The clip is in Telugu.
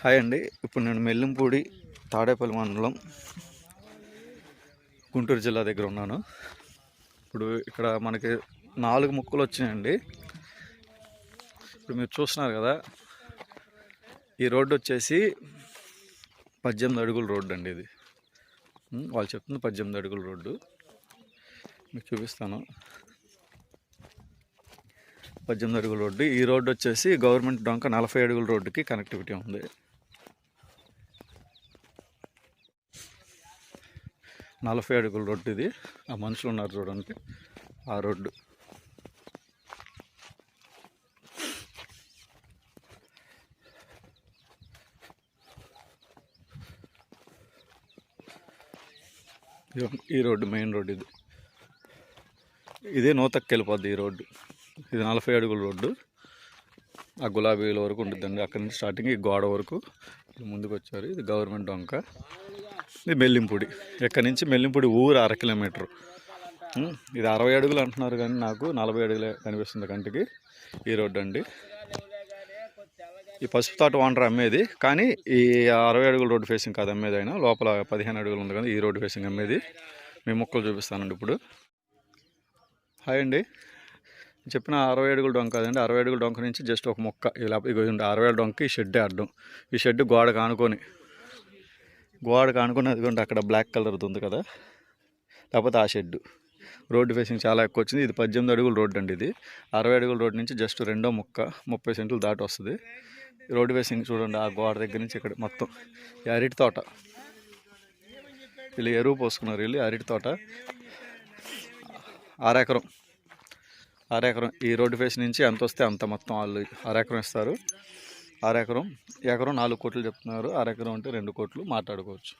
హాయ్ అండి. ఇప్పుడు నేను మెల్లింపూడి తాడేపల్లి మండలం గుంటూరు జిల్లా దగ్గర ఉన్నాను. ఇప్పుడు ఇక్కడ మనకి నాలుగు ముక్కలు వచ్చినాయండి. ఇప్పుడు మీరు చూస్తున్నారు కదా ఈ రోడ్డు వచ్చేసి పద్దెనిమిది అడుగుల రోడ్డు అండి ఇది. వాళ్ళు చెప్తుంది పద్దెనిమిది అడుగుల రోడ్డు. మీకు చూపిస్తాను. పద్దెనిమిది అడుగుల రోడ్డు. ఈ రోడ్డు వచ్చేసి గవర్నమెంట్ డొంక నలభై అడుగుల రోడ్డుకి కనెక్టివిటీ ఉంది. నలభై అడుగుల రోడ్డు ఇది. ఆ మనుషులు ఉన్నారు చూడండి ఆ రోడ్డు. ఈ రోడ్డు మెయిన్ రోడ్డు ఇది. ఇదే నూతక్కి వెళ్ళిపోద్ది ఈ రోడ్డు. ఇది నలభై అడుగుల రోడ్డు. ఆ గులాబీల వరకు ఉంటుందండి అక్కడ నుంచి స్టార్టింగ్ ఈ గోడ వరకు ముందుకు వచ్చారు. ఇది గవర్నమెంట్ డొంక. ఇది మెల్లింపూడి. ఎక్కడి నుంచి? మెల్లింపూడి ఊరు అర కిలోమీటర్. ఇది అరవై అడుగులు అంటున్నారు కానీ నాకు నలభై అడుగులే కనిపిస్తుంది కంటికి ఈ రోడ్డు అండి. ఈ పసుపు తోట వాండర్ అమ్మేది. కానీ ఈ అరవై అడుగుల రోడ్డు ఫేసింగ్ కాదు అమ్మేది అయినా లోపల పదిహేను అడుగులు ఉంది కానీ ఈ రోడ్డు ఫేసింగ్ అమ్మేది. మీ మొక్కలు చూపిస్తానండి ఇప్పుడు. హాయ్ అండి. చెప్పిన అరవై అడుగుల డొంక కాదండి అరవై అడుగుల డొంక నుంచి జస్ట్ ఒక మొక్క ఇలా అరవై అడుగుల డొంక ఈ షెడ్ అడ్డం ఈ షెడ్ గోడ కానుకొని గోడ కానుకొని అదిగోండి అక్కడ బ్లాక్ కలర్ ఉంది కదా. లేకపోతే ఆ షెడ్ రోడ్డు ఫేసింగ్ చాలా ఎక్కువ వచ్చింది. ఇది పద్దెనిమిది అడుగుల రోడ్డు అండి ఇది. అరవై అడుగుల రోడ్డు నుంచి జస్ట్ రెండో ముక్క ముప్పై సెంట్లు దాటి వస్తుంది. రోడ్డు ఫేసింగ్ చూడండి ఆ గోడ దగ్గర నుంచి ఇక్కడ మొత్తం. ఈ అరటి తోట. వీళ్ళు ఎరువు పోసుకున్నారు వీళ్ళు అరటి తోట. ఆరెకరం. అరెకరం ఈ రోడ్డు ఫేస్ నుంచి ఎంత వస్తే అంత మొత్తం వాళ్ళు అరెకరం ఇస్తారు. అరెకరం ఎకరం నాలుగు కోట్లు చెప్తున్నారు. అరెకరం అంటే రెండు కోట్లు మాట్లాడుకోవచ్చు.